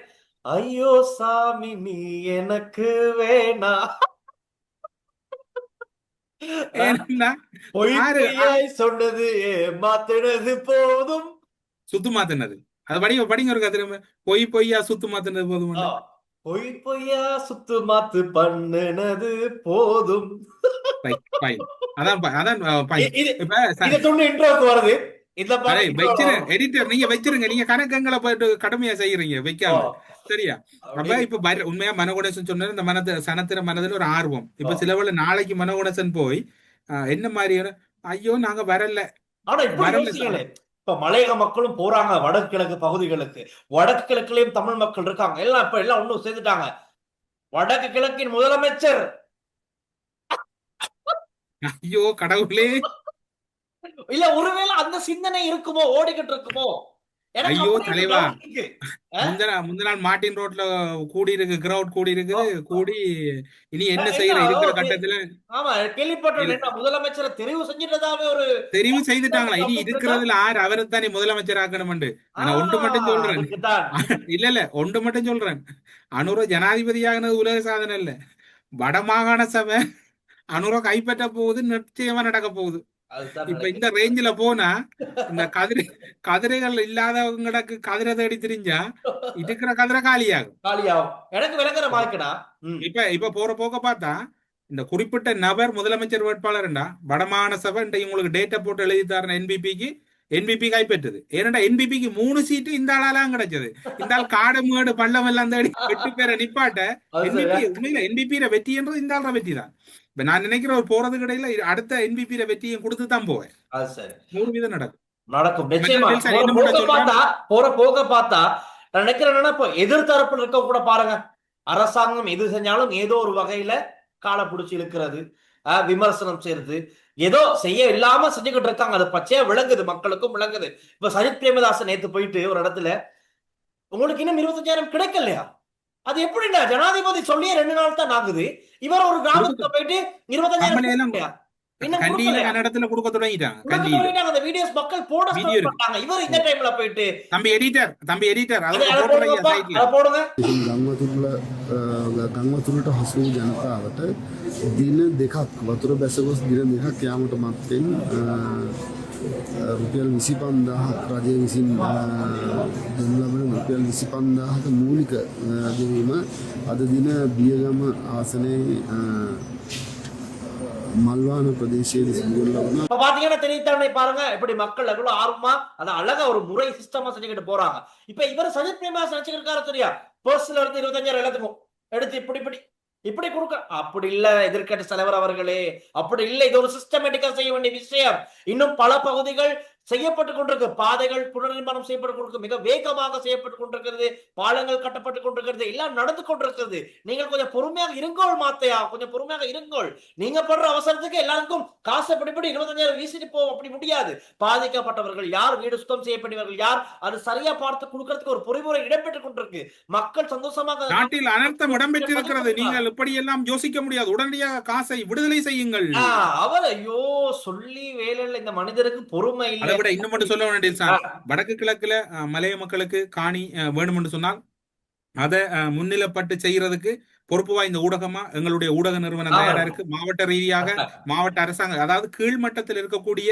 ஐயோ சாமி நீ எனக்கு வேணா. சொன்னது ஏமாத்தினது போதும். சுத்து மாத்தினது. அது படிங்க படிங்க ஒரு திரும்ப. பொய் பொய்யா சுத்து மாத்தினது போதும். பொய் பொய்யா சுத்து மாத்து பண்ணுனது போதும். அதான் அதான் வருது. எடிட்டர் நீங்க வச்சிருங்க. நீங்க கணக்கங்களை போயிட்டு கடுமையா செய்யறீங்க வைக்காம. சரியா? அப்ப இப்ப உண்மையா மனகுணேசன் சொன்னாரு இந்த மனது சனத்திர மனதுல ஒரு ஆர்வம். இப்ப. சிலவள நாளைக்கு மனகுணேசன் போய் என்ன மாதிரியான ஐயோ நாங்க வரல. வரல இப்ப மலையக மக்களும் போறாங்க வடகிழக்கு பகுதிகளுக்கு. வடக்கு கிழக்குலயும் தமிழ் மக்கள் இருக்காங்க. எல்லாம் இப்ப எல்லாம் ஒண்ணும் சேர்ந்துட்டாங்க. வடக்கு கிழக்கின் முதலமைச்சர் ஐயோ கடவுளே. இல்ல ஒருவேளை அந்த சிந்தனை இருக்குமோ ஓடிக்கிட்டு இருக்குமோ? ஐயோ, தலைவா. இருக்கு. முந்தின முந்தின மார்டின் ரோட்ல கூடி இருக்கு கிரவுட் கூடி இருக்குது கூடி இனி என்ன செய்யற இருக்கிற கட்டத்துல ஆமா கேள்விப்பட்டோம் முதலமைச்சரை தெரிவு செஞ்சிட்டதாவே ஒரு தெரிவு செய்துட்டாங்களா? இனி இருக்கிறதுல ஆறு அவரை தானே முதலமைச்சர் ஆக்கணும்னு ஆனா ஒன்று மட்டும் சொல்றேன். இல்ல இல்ல ஒன்று மட்டும் சொல்றேன். அனுர ஜனாதிபதியாகினது உலக சாதனை இல்ல. வடமாகாண சபை. அனுர கைப்பற்ற போகுது நிச்சயமா நடக்க போகுது. இப்ப. இந்த ரேஞ்சில போனா இந்த கதிரை கதிரைகள் இல்லாதவங்களுக்கு கதிரை தேடி திரிஞ்சா இருக்கிற கதிரை காலியாகும். காலியாகும். எனக்கு விளங்குற மார்க்கடா. ம். இப்ப இப்ப போற போக்க பார்த்தா இந்த குறிப்பிட்ட நபர் முதலமைச்சர் வேட்பாளர்டா வடமாகாண சபை இன்றைக்கு உங்களுக்கு டேட்டா போட்டு எழுதி தரேன் என்பிபிக்கு என்பிபி கைப்பற்றுது. ஏனண்டா என்பிபிக்கு மூணு சீட்டு இந்த ஆளாலாம் கிடைச்சது. இந்த ஆள் காடு மேடு பள்ளம் எல்லாம் தேடி எட்டு பேரை நிப்பாட்ட. என்பிபி உண்மையில என்பிபியில வெற்றின்றது இந்த ஆள்ற வெற்றி தான் இப்ப நான் நினைக்கிற ஒரு போறது கிடையில அடுத்த என்பிபியில வெற்றியும் கொடுத்து தான் போவேன் நூறு வீதம் நடக்கும். நடக்கும். நிச்சயமா. போற மட்டும் பார்த்தா நான் நினைக்கிறேன் என்னன்னா இப்போ எதிர்த்தரப்புல இருக்க கூட பாருங்க. அரசாங்கம் எது செஞ்சாலும் ஏதோ ஒரு வகையில காலை பிடிச்சி இழுக்கிறது ஆஹ், விமர்சனம் செய்யறது. ஏதோ செய்ய இல்லாம செஞ்சுக்கிட்டு இருக்காங்க. அது பச்சையா விளங்குது. மக்களுக்கும் விளங்குது. இப்ப சஜித் பிரேமதாசன் நேத்து போயிட்டு ஒரு இடத்துல உங்களுக்கு இன்னும் இருபத்தஞ்சாயிரம் கிடைக்கலையா? அது எப்படின்னா ஜனாதிபதி சொல்லியே ரெண்டு நாள் தான் ஆகுது இவர் ஒரு கிராமத்துல போயிட்டு இருபத்தஞ்சாயிரம் கம்பளையெல்லாம் கொடுக்கலையா? இன்னும் கண்டியில கொடுக்கலையா? கன்னடத்துல கொடுக்க தொடங்கிட்டாங்க கொடுக்க கண்டியில தொடங்கிட்டாங்க. அந்த வீடியோஸ் மக்கள் போட Video start இருக்கு. பண்ணாங்க இவர் இந்த டைம்ல போயிட்டு தம்பி எடிட்டர் தம்பி எடிட்டர் அதை அதை அதை போடுறீங்க போடுங்கப்பா, சைட்ல அதை போடுங்க ඉතින් ගංවතුරල ගංවතුරට හසු වූ ජනතාවට දින දෙකක් වතුර බැසගොස් දින දෙකක් යාමට මත්තෙන් රුපියල් විසි පන්දාහක් රජය විසින් දෙනු ලබන රුපියල් විසි පන්දාහක මූලික ගෙවීම අද දින බියගම ආසනයේ මල්වාන ප්‍රදේශයේ සිදුවන ලබන இப்ப பாத்தீங்கன்னா தெரிவித்தானே பாருங்க எப்படி மக்கள் எவ்வளவு ஆர்வமா அதை அழகா ஒரு முறை சிஸ்டமா செஞ்சுக்கிட்டு போறாங்க இப்ப இவர் சஜித் பிரேமதாஸ் நினைச்சுக்கிட்டு சரியா பர்ஸ்ல இருந்து இருபத்தஞ்சாயிரம் எல்லாத்துக்கும் எடுத்து இப்படி இப்படி இப்படி கொடுக்க அப்படி இல்ல எதிர்க்கட்சி தலைவர் அவர்களே. அப்படி இல்ல இது ஒரு சிஸ்டமேட்டிக்கா செய்ய வேண்டிய விஷயம். இன்னும் பல பகுதிகள் செய்யப்பட்டு கொண்டிருக்கு. பாதைகள் புனர்நிர்மாணம் செய்யப்பட்டு கொண்டிருக்கு. மிக வேகமாக செய்யப்பட்டு கொண்டிருக்கிறது. பாலங்கள் கட்டப்பட்டு கொண்டிருக்கிறது. எல்லாம் நடந்து கொண்டிருக்கிறது. நீங்கள் கொஞ்சம் பொறுமையாக இருங்கோள் மாத்தையா? கொஞ்சம் பொறுமையாக இருங்கோள். நீங்க படுற அவசரத்துக்கு எல்லாருக்கும் காசு படிப்படி இருபத்தஞ்சாயிரம் வீசிட்டு போவோம் அப்படி முடியாது. பாதிக்கப்பட்டவர்கள் யார்? வீடு சுத்தம் செய்யப்பட்டவர்கள் யார்? அது சரியா பார்த்து கொடுக்கறதுக்கு ஒரு பொறிமுறை இடம்பெற்றுக் கொண்டிருக்கு. மக்கள் சந்தோஷமாக நாட்டில் அனர்த்தம் இடம்பெற்றிருக்கிறது. நீங்கள் இப்படியெல்லாம் யோசிக்க முடியாது. உடனடியாக காசை விடுதலை செய்யுங்கள். அவர் ஐயோ சொல்லி வேலையில இந்த மனிதருக்கு பொறுமை அதை விட இன்னும் மட்டும் சொல்ல வேண்டிய சார். வடக்கு கிழக்குல மலைய மக்களுக்கு காணி வேணும்னு சொன்னால் அதை முன்னிலைப்பட்டு செய்யறதுக்கு பொறுப்பு வாய்ந்த ஊடகமா? எங்களுடைய ஊடக நிறுவனம். தயாரா இருக்கு? மாவட்ட ரீதியாக மாவட்ட அரசாங்கம் அதாவது கீழ்மட்டத்தில் இருக்கக்கூடிய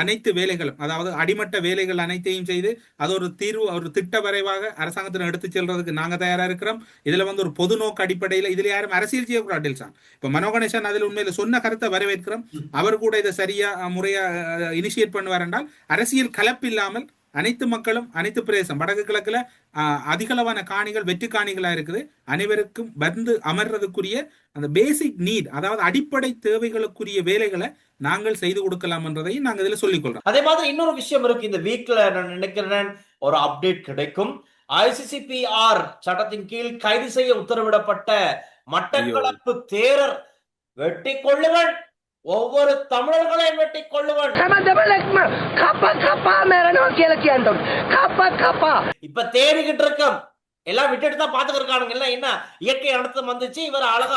அனைத்து வேலைகளும் அதாவது அடிமட்ட வேலைகள் அனைத்தையும் செய்து அது ஒரு தீர்வு ஒரு திட்ட வரைவாக அரசாங்கத்தில் எடுத்து செல்றதுக்கு நாங்க தயாரா இருக்கிறோம். இதுல வந்து ஒரு பொது நோக்கு அடிப்படையில் இதுல யாரும் அரசியல் செய்யக்கூடாது சார் இப்ப மனோ கணேசன் அதில் உண்மையில சொன்ன கருத்தை வரவேற்கிறோம். அவர் கூட இதை சரியா முறையா இனிஷியேட் பண்ணுவார் என்றால் அரசியல் கலப்பு இல்லாமல் அனைத்து மக்களும் அனைத்து பிரதேசம் வடக்கு கிழக்குல அதிகளவான காணிகள் வெற்று காணிகளா இருக்குது. அனைவருக்கும் வந்து அமர்றதுக்குரிய அந்த பேசிக் நீட் அதாவது அடிப்படை தேவைகளுக்குரிய வேலைகளை நாங்கள் செய்து கொடுக்கலாம் என்றதையும் நாங்கள் இதுல சொல்லிக் கொள்றோம் அதே மாதிரி இன்னொரு விஷயம் இருக்கு. இந்த வீக்ல நான் நினைக்கிறேன் ஒரு அப்டேட் கிடைக்கும். ஐசிசிபிஆர் சட்டத்தின் கீழ் கைது செய்ய உத்தரவிடப்பட்ட மட்டக்களப்பு தேரர் வெட்டி கொள்ளுவன் ஒவ்வொரு தமிழர்களையும் வெட்டி கொள்ளுவான். இப்ப தேடிக்கிட்டு இருக்கோம். எல்லாம் விட்டுட்டு தான் பாத்துக்க இருக்கானுங்க என்ன? இயற்கை அனர்த்தம் வந்துச்சு. இவர் அழகா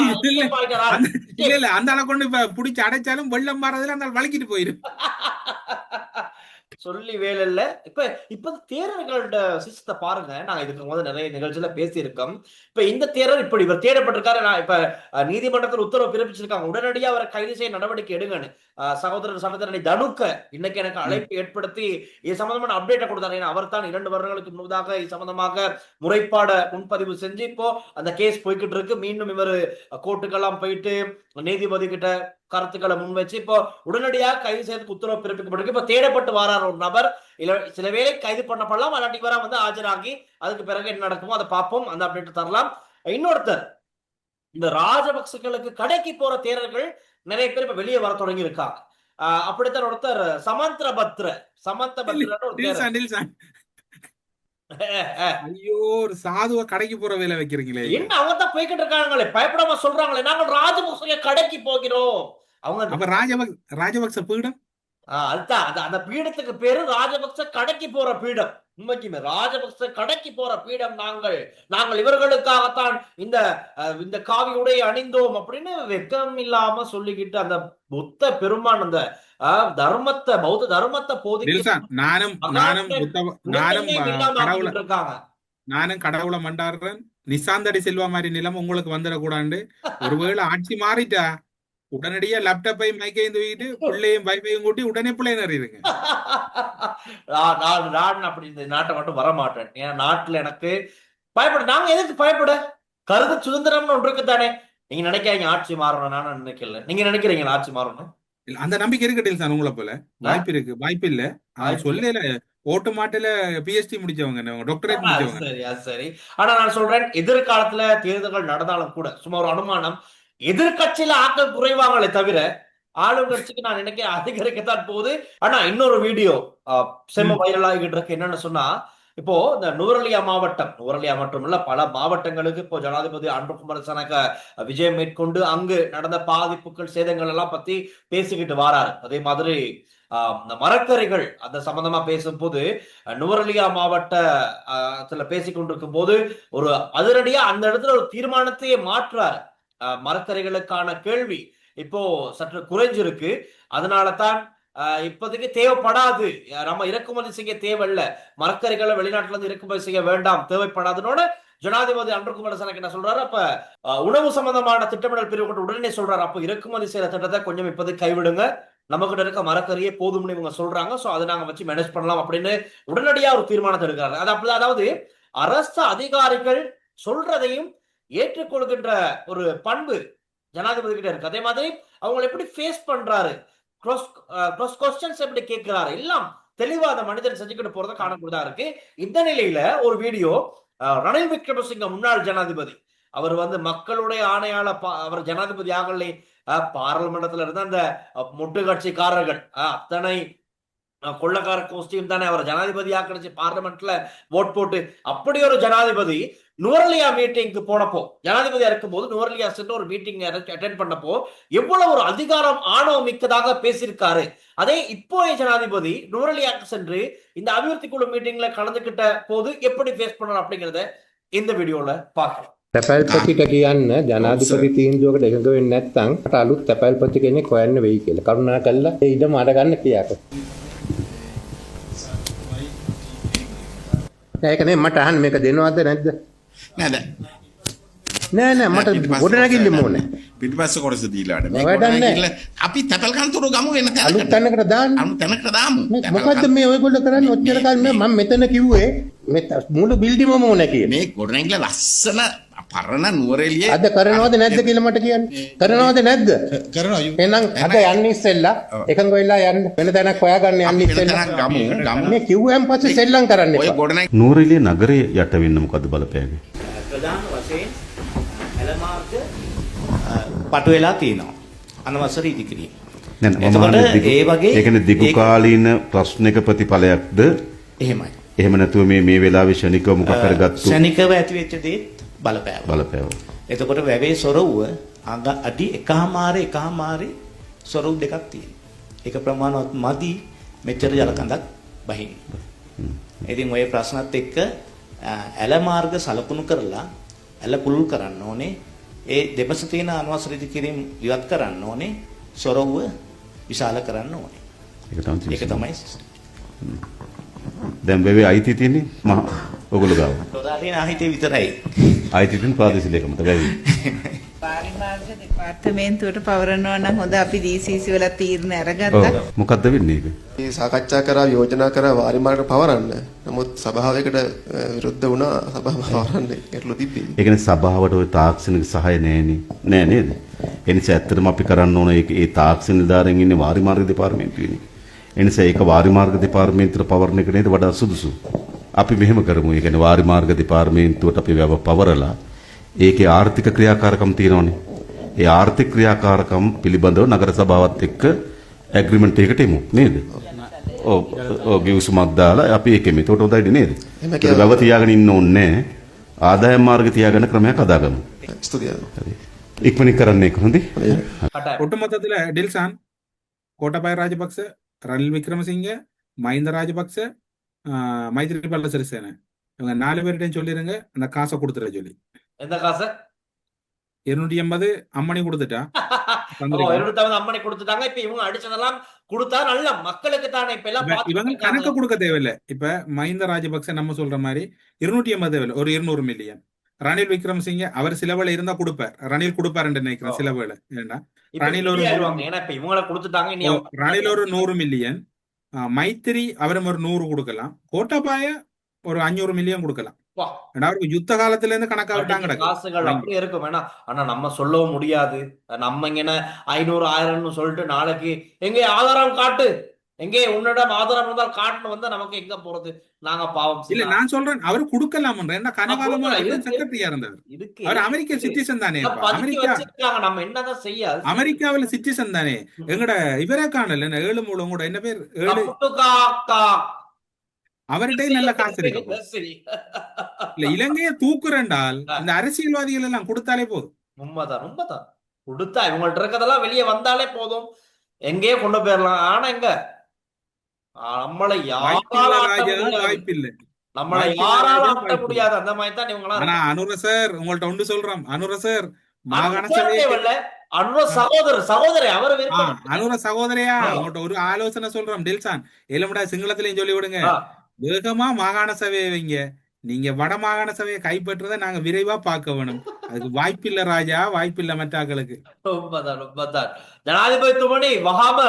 இல்ல இல்ல. அந்த அளவு கொண்டு இப்ப புடிச்சு அடைச்சாலும் வெள்ளம் மாறதுல அந்த வலிக்கிட்டு போயிரு. சொல்லி வேலை இல்ல. இப்ப இப்ப தேரர்களோட சிஸ்டத்தை பாருங்க. நாங்க இதுக்கு முதல்ல நிறைய நிகழ்ச்சியில பேசியிருக்கோம். இப்ப இந்த தேரர் இப்படி இவர் தேடப்பட்டிருக்காரு. நான் இப்ப நீதிமன்றத்தில் உத்தரவு பிறப்பிச்சிருக்காங்க. உடனடியா அவரை கைது செய்ய நடவடிக்கை எடுங்கன்னு. சகோதரர் சகோதரனை தனுக்க இன்னைக்கு எனக்கு அழைப்பு ஏற்படுத்தி இது சம்பந்தமான அப்டேட்டை கொடுத்தாரு. ஏன்னா அவர் தான் இரண்டு வருடங்களுக்கு முன்னதாக இது சம்பந்தமாக முறைப்பாட முன்பதிவு செஞ்சு இப்போ அந்த கேஸ் போய்கிட்டு இருக்கு மீண்டும் இவர் கோர்ட்டுக்கெல்லாம் போயிட்டு நீதிபதி கிட்ட கருத்துக்களை முன் வச்சு இப்போ உடனடியாக கைது செய்யறதுக்கு உத்தரவு பிறப்பிக்கப்பட்டிருக்கு. இப்ப தேடப்பட்டு வாரா ஒரு நபர். இல்ல சில பேரை கைது பண்ணப்படலாம். அல்லாட்டி வர வந்து ஆஜராகி அதுக்கு பிறகு என்ன நடக்குமோ அதை பார்ப்போம். அந்த அப்டேட் தரலாம். இன்னொருத்தர் இந்த ராஜபக்சர்களுக்கு கடைக்கு போற தேரர்கள் நிறைய பேர் இப்ப வெளியே வர தொடங்கி இருக்காங்க அப்படித்தான் ஒருத்தர் சமந்திர பத்ர சமந்த ஐயோ ஒரு சாதுவ கடைக்கு போற வேலை வைக்கிறீங்களே. என்ன அவங்க தான் போய்கிட்டு இருக்காங்களே. பயப்படாம சொல்றாங்களே. நாங்கள் ராஜபக்சங்க கடைக்கு போகிறோம். அவங்க அப்ப ராஜபக் ராஜபக்ச பீடம் அதுதான். அந்த அந்த பீடத்துக்கு பேரு ராஜபக்ச கடைக்கு போற பீடம். உண்மைக்குமே ராஜபக்ச கடைக்கு போற பீடம் நாங்கள் நாங்கள் இவர்களுக்காகத்தான் இந்த இந்த காவி உடை அணிந்தோம் அப்படின்னு வெக்கம் இல்லாம சொல்லிக்கிட்டு அந்த புத்த பெருமான் அந்த தர்மத்தை பௌத்த தர்மத்தை நில்சான் நானும் நானும் இருக்காங்க நானும் கடவுளை மண்டாடுறேன் நிசாந்தடி செல்வா மாதிரி நிலம் உங்களுக்கு வந்துடக்கூடாது ஒருவேளை ஆட்சி மாறிட்டா உடனடியா லேப்டாப்பையும் மைக்கையும் தூக்கிட்டு பிள்ளையும் வைஃபையும் கூட்டி உடனே பிள்ளை நிறையிருங்க நான் நான் அப்படி இந்த நாட்டை மட்டும் வர மாட்டேன் ஏன்னா நாட்டுல எனக்கு பயப்பட நாங்க எதுக்கு பயப்பட? கருத்து சுதந்திரம்னு ஒன்று இருக்குதானே? நீங்க நினைக்காதீங்க ஆட்சி மாறணும் நான் நினைக்கல. நீங்க நினைக்கிறீங்களா ஆட்சி மாறணும் இல்ல, அந்த நம்பிக்கை இருக்கு டெல்சான் உங்களை போல. வாய்ப்பு இருக்கு வாய்ப்பு இல்ல. சொல்லல ஓட்டு மாட்டுல பிஎஸ்டி முடிச்சவங்க டாக்டரேட் முடிச்சவங்க. சரி சரி. ஆனா நான் சொல்றேன் எதிர்காலத்துல தேர்தல்கள் நடந்தாலும் கூட சும்மா ஒரு அனுமானம் எதிர்க்கட்சியில ஆட்கள் குறைவாங்களே தவிர ஆளுங்கட்சிக்கு நான் நினைக்கிறேன் அதிகரிக்கத்தான் போகுது. ஆனா இன்னொரு வீடியோ செம்ம வைரல் ஆகிட்டு இருக்கு. என்னன்னு சொன்னா இப்போ இந்த நுவரலியா மாவட்டம் நுவரலியா மட்டும் இல்ல பல மாவட்டங்களுக்கு இப்போ ஜனாதிபதி அன்புகுமார் சனக விஜயம் மேற்கொண்டு அங்கு நடந்த பாதிப்புகள் சேதங்கள் எல்லாம் பத்தி பேசிக்கிட்டு வாராரு. அதே மாதிரி ஆஹ், இந்த மரக்கறிகள் அந்த சம்பந்தமா பேசும்போது நுவரெலியா மாவட்ட ஆஹ், த்துல பேசிக் கொண்டிருக்கும் போது ஒரு அதிரடியா அந்த இடத்துல ஒரு தீர்மானத்தையே மாற்றுறாரு மரத்தறைகளுக்கான மரக்கறிகளுக்கான கேள்வி இப்போ சற்று குறைஞ்சிருக்கு. அதனால தான் இப்போதைக்கு தேவைப்படாது. நம்ம இறக்குமதி செய்ய தேவையில்ல. மரக்கறிகளை வெளிநாட்டுல இருந்து இறக்குமதி செய்ய வேண்டாம். தேவைப்படாதுனோட ஜனாதிபதி அன்றகுமார் சனக்கு என்ன சொல்றாரு? அப்ப உணவு சம்பந்தமான திட்டமிடல் பிரிவு கொண்டு உடனே சொல்றாரு. அப்ப இறக்குமதி செய்யற திட்டத்தை கொஞ்சம் இப்போதைக்கு கைவிடுங்க. நம்ம கிட்ட இருக்க மரக்கறியே போதும்னு இவங்க சொல்றாங்க. சோ அதை நாங்க வச்சு மேனேஜ் பண்ணலாம் அப்படின்னு உடனடியா ஒரு தீர்மானத்தை எடுக்கிறாரு. அது அப்படி அதாவது அரசு அதிகாரிகள் சொல்றதையும் ஏற்றுக்கொள்கின்ற ஒரு பண்பு ஜனாதிபதி கிட்ட இருக்கு. அதே மாதிரி அவங்களை எப்படி ஃபேஸ் பண்றாரு? க்ளோஸ் கொஸ்டின்ஸ் எப்படி கேட்கிறாரு? எல்லாம் தெளிவா அந்த மனிதன் செஞ்சுக்கிட்டு போறதை காணக்கூடியதா இருக்கு. இந்த நிலையில ஒரு வீடியோ ரணில் விக்ரமசிங்க முன்னாள் ஜனாதிபதி. அவர் வந்து மக்களுடைய ஆணையால பா- அவர் ஜனாதிபதி ஆகலை. பாராளுமன்றத்துல இருந்த அந்த முட்டு கட்சிக்காரர்கள் அத்தனை கொள்ளக்கார கோஷ்டியும் தானே அவர் ஜனாதிபதி ஆக்கிடுச்சு. பார்லிமெண்ட்ல ஓட் போட்டு. அப்படி ஒரு ஜனாதிபதி நுவரலியா மீட்டிங்க்கு போனப்போ ஜனாதிபதியா இருக்கும்போது நுவரலியா சென்று ஒரு மீட்டிங் அட்டென்ட் பண்ணப்போ எவ்வளவு ஒரு அதிகாரம் ஆணவம் மிக்கதாக பேசியிருக்காரு அதே இப்போய ஜனாதிபதி நுவரலியாக்கு சென்று இந்த அபிவிருத்தி குழு மீட்டிங்ல கலந்துகிட்ட போது எப்படி ஃபேஸ் பண்ணணும் அப்படிங்கறத இந்த வீடியோல பார்க்கலாம் තැපැල්පතිට කියන්න ජනාධිපති තීන්දුවකට එකඟ වෙන්නේ නැත්නම් මට අලුත් තැපැල්පති කෙනෙක් හොයන්න වෙයි කියලා. කරුණා කළා ඒ ඉඩම අරගන්න කියාක. නෑ ඒක නේ මට අහන්න මේක දෙනවද නැද්ද? නෑද නෑ නෑ මට ගොඩනැගිල්ලම ඕනේ. පිටිපස්ස කොටස දීලාට මේ වැඩක් නෑ. ගොඩනැගිල්ල අපි තැපල් කන්තරු ගමු වෙන අලුත් තැනකට තැනකට දාන්න. අලුත් තැනකට දාමු මේ මොකද්ද. මේ ඔයගොල්ලෝ කරන්නේ ඔච්චර කාලෙ මම මෙතන කිව්වේ මේ මුළු බිල්ඩිමම ඕනේ කියලා. මේ ගොඩනැගිල්ල ලස්සන පරණ නුවරෙලියේ අද කරනවද නැද්ද කියලා මට කියන්න. කරනවද නැද්ද? කරනවා එහෙනම් අද යන්න ඉස්සෙල්ලා එකඟ වෙලා යන්න වෙන තැනක් හොයාගන්න යන්න ඉස්සෙල්ලා. තැනක් ගමු ගමු මේ කිව්වයන් පස්සේ සෙල්ලම් කරන්න ඔය එපා. ගොඩනැග නූරෙලිය නගරේ යට වෙන්න මොකද බලපෑගේ? ප්‍රධාන වශයෙන් ඇලමාර්ග පටු වෙලා තියෙනවා. අනවසර ඉදිකිරීම. එතකොට ඒ වගේ ඒ කියන්නේ දිගු කාලීන ප්‍රශ්නයක ප්‍රතිඵලයක්ද? එහෙමයි. එහෙම නැතුව මේ මේ වෙලාවේ ෂණිකව මොකක් කරගත්තු ශනිකව ඇති වෙච්ච දේත් බලපෑවා. බලපෑව. එතකොට වැවේ සොරවුව අඟ අඩි එකහමාරේ එකහමාරේ සොරවු දෙකක් තියෙනවා. ඒක ප්‍රමාණවත් මදි මෙච්චර ජල කඳක් බහින්න. ඉතින් ওই ප්‍රශ්නත් එක්ක ඇල මාර්ග සලකුණු කරලා ඇල පුළුල් කරන්න ඕනේ. ඒ දෙපස තියෙන අනවසර ඉදිකිරීම ඉවත් කරන්න ඕනේ. සොරවුව විශාල කරන්න ඕනේ. ඒක තමයි ඒක තමයි. දැන් වෙවේ අයිති තියෙන්නේ මහ ඔගොල්ලෝ ගාව. තොරාරින ආහිතේ විතරයි. අයිති තියෙන ප්‍රාදේශීය ලේකමට වෙවේ. පාරිමාර්ග දෙපාර්තමේන්තුවට පවරනවා නම් හොඳ අපි DCC වල තීරණ. අරගත්තා. මොකද්ද වෙන්නේ ඒක? මේ සාකච්ඡා කරා යෝජනා කරා වාරිමාර්ග පවරන්න. නමුත් සභාවයකට විරුද්ධ වුණා සභාව පවරන්න ගැටලු තිබ්බේ. ඒ කියන්නේ සභාවට ওই තාක්ෂණික සහාය නැහෙනේ. නෑ නේද? ඒ නිසා ඇත්තටම අපි කරන්න ඕන ඒ තාක්ෂණ නිලධාරීන් ඉන්නේ වාරි මාර්ග දෙපාර්තමේන්තුවේනේ. එනිසා ඒක වාරි මාර්ග දෙපාර්තමේන්තුව පවරන එක නේද වඩා සුදුසු. අපි මෙහෙම කරමු. ඒ කියන්නේ වාරි මාර්ග දෙපාර්තමේන්තුවට අපි වැව පවරලා ඒකේ ආර්ථික ක්‍රියාකාරකම් තියෙනවනේ. ඒ ආර්ථික ක්‍රියාකාරකම් පිළිබඳව නගර සභාවත් එක්ක ඇග්‍රීමන්ට් එකකට එමු නේද? ඔව් ඔව් ගිවිසුමක් දාලා අපි ඒකෙම. ඒකට හොඳයි නේද? ඒක වැව තියාගෙන ඉන්න ඕනේ නැහැ. ආදායම් මාර්ග තියාගන්න ක්‍රමයක් අදාගමු. ස්තුතියි. ඉක්මනින් කරන්න එක හොඳයි. ඔටුමතදල ඩිල්සන් කෝටපයි රාජපක්ෂ ரணில் விக்ரமசிங்க மஹிந்த ராஜபக்ச மைத்ரிபால சிறிசேன இவங்க நாலு பேர்கிட்டையும் சொல்லிருங்க. அந்த காசை கொடுத்துட சொல்லி. எந்த காசு? இருநூற்றி எண்பது அம்மணி கொடுத்துட்டா. அம்மனை கொடுத்துட்டாங்க. இப்ப இவங்க அடிச்சதெல்லாம் கொடுத்தா நல்ல மக்களுக்கு தானே இப்ப எல்லாம் இவங்க. கணக்கு கொடுக்க தேவையில்லை. இப்ப மஹிந்த ராஜபக்ச நம்ம சொல்ற மாதிரி இருநூற்றி எண்பது தேவையில்லை. ஒரு இருநூறு மில்லியன் ரணில் விக்ரம் சிங்க அவர் சில இருந்தா கொடுப்பார். ரணில் கொடுப்பாருன்னு நினைக்கிறேன் சில ஏன்னா ரணில் ஒரு ரணில் ஒரு நூறு மில்லியன் மைத்திரி அவரும் ஒரு நூறு கொடுக்கலாம். கோட்டாபாய ஒரு அஞ்சூறு மில்லியன் கொடுக்கலாம். யுத்த காலத்துல இருந்து கணக்காவிட்டாங்க காசுகள் அப்படி இருக்கும். வேணா ஆனா நம்ம சொல்லவும் முடியாது. நம்ம இங்க ஐநூறு ஆயிரம்னு சொல்லிட்டு நாளைக்கு எங்க ஆதாரம் காட்டு. எங்கே உன்னிடம் ஆதாரம் இருந்தால் காட்டுன்னு வந்தா நமக்கு எங்க போறது? நாங்க பாவம் இல்ல. நான் சொல்றேன் அவரு கொடுக்கலாம் என்ன இருக்கு. செக்ரட்டரியா இருந்தார். இதுக்கு அவர் அமெரிக்க சிட்டிசன் தானே அமெரிக்கா நம்ம என்னதான் செய்ய அமெரிக்காவில சிட்டிசன் தானே. எங்கட இவரே காணல. ஏழு மூலம் கூட. என்ன பேர்? ஏழு. அவர்கிட்ட நல்ல காசு இருக்கு. இல்ல இலங்கையை தூக்குறண்டால் இந்த அரசியல்வாதிகள் எல்லாம் கொடுத்தாலே போதும். உண்மைதான் உண்மைதான். கொடுத்தா இவங்கள்ட்ட இருக்கதெல்லாம் வெளியே வந்தாலே போதும். எங்கேயோ கொண்டு போயிடலாம் ஆனா எங்க? நம்மளை வாய்ப்பில்லை. நம்மளை யாரால அனுர சார் உங்கள்ட்ட ஒன்று சொல்றோம் அனுர சார் மாகாண அனுர சகோதரர் சகோதரி ஒரு ஆலோசனை சொல்றோம் டெல்சான் இல்லமுடா சிங்களத்திலையும் சொல்லி விடுங்க வேகமா மாகாண சபையை வைங்க. நீங்க வட மாகாண சபையை கைப்பற்றதை நாங்க விரைவா பார்க்க வேணும். அதுக்கு வாய்ப்பில்லை ராஜா வாய்ப்பில்லை மற்றாக்களுக்கு ஜனாதிபதி துமணி வகாம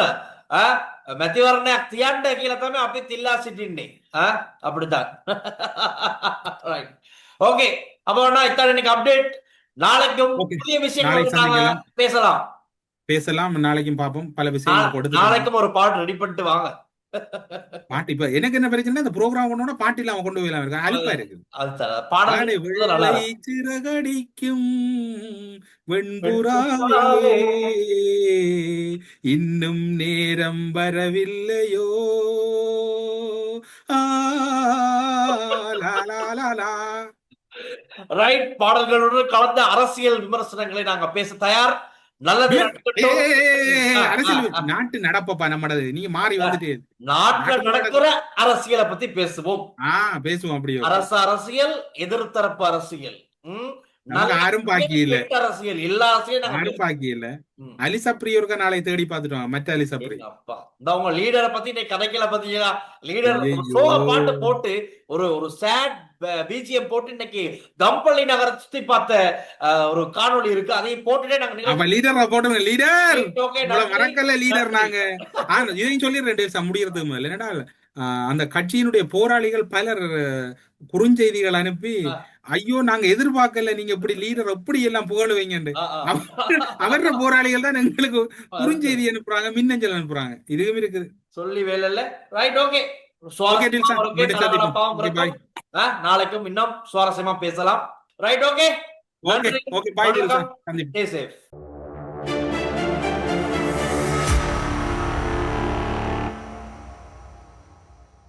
මැතිවරණයක් තියන්න කියලා තමයි අපි තිල්ලා සිටින්නේ ඈ, அப்படித்தான் ரைட் ஓகே அப்போ அண்ணா இத்தான் இன்னைக்கு அப்டேட் நாளைக்கும் Okay. புதிய நாளை விஷயங்கள் நாங்க சந்திக்கலாம். பேசலாம் பேசலாம் நாளைக்கும் பார்ப்போம் பல விஷயங்கள் நா- கொடுத்து நாளைக்கும் ஒரு பாட்டு ரெடி பண்ணிட்டு வாங்க பாட்டு இப்ப எனக்கு என்ன பிரச்சனை இந்த ப்ரோக்ராம் கொண்டு பாட்டு இல்லாம கொண்டு போயிடலாம். இருக்கு அலுப்பா இருக்கு. சிறகடிக்கும் வெண்புறாவே இன்னும் நேரம் வரவில்லையோ. ரைட் பாடல்களுடன் கலந்த அரசியல் விமர்சனங்களை நாங்க பேச தயார். நாட்டு நடப்பப்பா நம்மடது நீங்க மாறி வந்துட்டு. நாட்டுல நடக்கிற அரசியலை பத்தி பேசுவோம். பேசுவோம் அப்படியே அரசு அரசியல் எதிர்த்தரப்பு அரசியல். அரசியல். எல்லா அரசியலும் நாங்க யாரும் பாக்கி இல்ல. அலிசப்ரி ஒருக்கா நாளை தேடி பார்த்துட்டு வாங்க மற்ற அலிசப்ரி அப்பா. இந்த உங்க லீடரை பத்தி நீ கதைக்கல பாத்தீங்களா? லீடர். சோக பாட்டு போட்டு ஒரு ஒரு சேட் பிஜிஎம் போட்டு இன்னைக்கு கம்பளி நகர சுத்தி பார்த்த ஒரு காணொளி இருக்கு. அதையும் போட்டுட்டே நாங்க லீடர் போட்டுங்க லீடர். மறக்கல லீடர். நாங்க. இதையும் சொல்லிடுறேன் முடியறதுக்கு முதல்ல என்னடா அந்த கட்சியினுடைய போராளிகள் பலர் குறுஞ்செய்திகள் அனுப்பி. ஐயோ நாங்க எதிர்பார்க்கல நீங்க இப்படி லீடர் எப்படி எல்லாம் புகழுவீங்கன்னு. அவர போராளிகள் தான் எங்களுக்கு குறுஞ்செய்தி அனுப்புறாங்க மின்னஞ்சல் அனுப்புறாங்க. இதுவும் இருக்குது. சொல்லி வேலையில ரைட் ஓகே நாளைக்கும் இன்னும் சுவாரஸ்யமா பேசலாம். Right okay okay okay bye safe.